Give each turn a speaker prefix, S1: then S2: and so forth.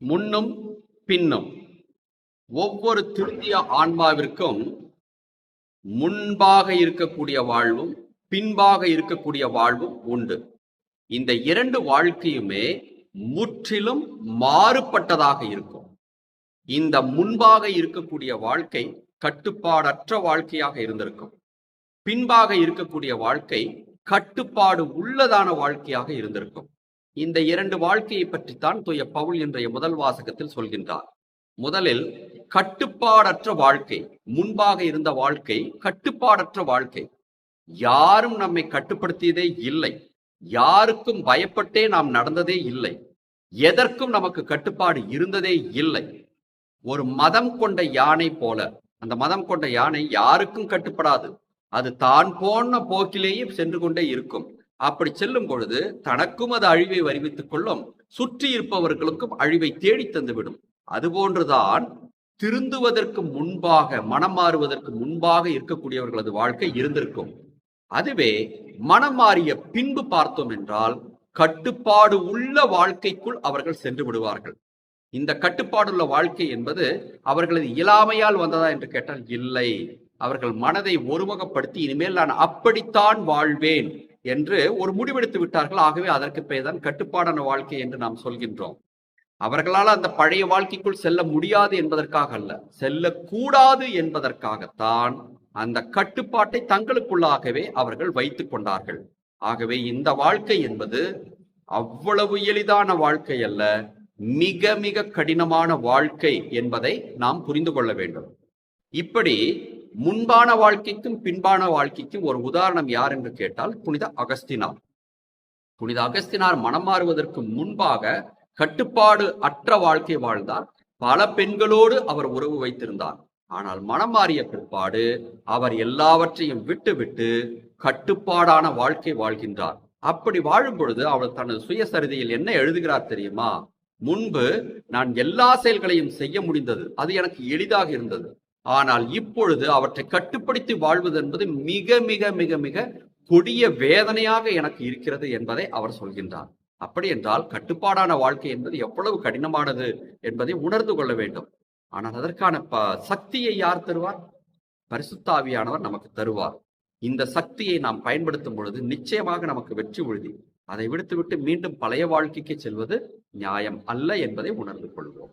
S1: முன்னும் பின்னும் ஒவ்வொரு திருந்திய ஆன்மாவிற்கும் முன்பாக இருக்கக்கூடிய வாழ்வும் பின்பாக இருக்கக்கூடிய வாழ்வும் உண்டு. இந்த இரண்டு வாழ்க்கையுமே முற்றிலும் மாறுபட்டதாக இருக்கும். இந்த முன்பாக இருக்கக்கூடிய வாழ்க்கை கட்டுப்பாடற்ற வாழ்க்கையாக இருந்திருக்கும். பின்பாக இருக்கக்கூடிய வாழ்க்கை கட்டுப்பாடு உள்ளதான வாழ்க்கையாக இருந்திருக்கும். இந்த இரண்டு வாழ்க்கையை பற்றித்தான் தூய பவுல் இன்றைய முதல் வாசகத்தில் சொல்கின்றார். முதலில் கட்டுப்பாடற்ற வாழ்க்கை முன்பாக இருந்த வாழ்க்கை கட்டுப்பாடற்ற வாழ்க்கை. யாரும் நம்மை கட்டுப்படுத்தியதே இல்லை. யாருக்கும் பயப்பட்டே நாம் நடந்ததே இல்லை. எதற்கும் நமக்கு கட்டுப்பாடு இருந்ததே இல்லை. ஒரு மதம் கொண்ட யானை போல அந்த மதம் கொண்ட யானை யாருக்கும் கட்டுப்படாது. அது தான் போன போக்கிலேயே சென்று கொண்டே இருக்கும். அப்படி செல்லும் பொழுது தனக்கும் அது அழிவை வருவித்துக் கொள்ளும். சுற்றி இருப்பவர்களுக்கும் அழிவை தேடி தந்துவிடும் அதுபோன்றுதான் திருந்துவதற்கு முன்பாக மனம் மாறுவதற்கு முன்பாக இருக்கக்கூடியவர்களது வாழ்க்கை இருந்திருக்கும். அதுவே மனம் மாறிய பின்பு பார்த்தோம் என்றால் கட்டுப்பாடு உள்ள வாழ்க்கைக்குள் அவர்கள் சென்று விடுவார்கள். இந்த கட்டுப்பாடுள்ள வாழ்க்கை என்பது அவர்களது இயலாமையால் வந்ததா என்று கேட்டால் இல்லை. அவர்கள் மனதை ஒருமுகப்படுத்தி இனிமேல் நான் அப்படித்தான் வாழ்வேன். என்று ஒரு முடிவெடுத்து விட்டார்கள். ஆகவே அதற்கு பெயர் தான் கட்டுப்பாடான வாழ்க்கை என்று நாம் சொல்கின்றோம். அவர்களால் அந்த பழைய வாழ்க்கைக்குள் செல்ல முடியாது என்பதற்காக அல்ல செல்லக்கூடாது என்பதற்காகத்தான் அந்த கட்டுப்பாட்டை தங்களுக்குள்ளாகவே அவர்கள் வைத்து கொண்டார்கள். ஆகவே இந்த வாழ்க்கை என்பது அவ்வளவு எளிதான வாழ்க்கை அல்ல மிக மிக கடினமான வாழ்க்கை என்பதை நாம் புரிந்து கொள்ள வேண்டும். இப்படி முன்பான வாழ்க்கைக்கும் பின்பான வாழ்க்கைக்கும் ஒரு உதாரணம் யார் என்று கேட்டால் புனித அகஸ்தினார். புனித அகஸ்தினார் மனம் மாறுவதற்கு முன்பாக கட்டுப்பாடு அற்ற வாழ்க்கை வாழ்ந்தார். பல பெண்களோடு அவர் உறவு வைத்திருந்தார். ஆனால் மனம் மாறிய பிற்பாடு அவர் எல்லாவற்றையும் விட்டுவிட்டு கட்டுப்பாடான வாழ்க்கை வாழ்கின்றார். அப்படி வாழும் பொழுது அவர் தனது சுயசரிதையில் என்ன எழுதுகிறார் தெரியுமா? முன்பு நான் எல்லா செயல்களையும் செய்ய முடிந்தது. அது எனக்கு எளிதாக இருந்தது. ஆனால் இப்பொழுது அவற்றை கட்டுப்படுத்தி வாழ்வது என்பது மிக மிக மிக மிக கொடிய வேதனையாக எனக்கு இருக்கிறது என்பதை அவர் சொல்கின்றார். அப்படி என்றால் கட்டுப்பாடான வாழ்க்கை என்பது எவ்வளவு கடினமானது என்பதை உணர்ந்து கொள்ள வேண்டும். ஆனால் அதற்கான ப சக்தியை யார் தருவார்? பரிசுத்தாவியானவர் நமக்கு தருவார். இந்த சக்தியை நாம் பயன்படுத்தும் பொழுது நிச்சயமாக நமக்கு வெற்றி உறுதி. அதை விடுத்துவிட்டு மீண்டும் பழைய வாழ்க்கைக்கு செல்வது நியாயம் அல்ல என்பதை உணர்ந்து கொள்வோம்.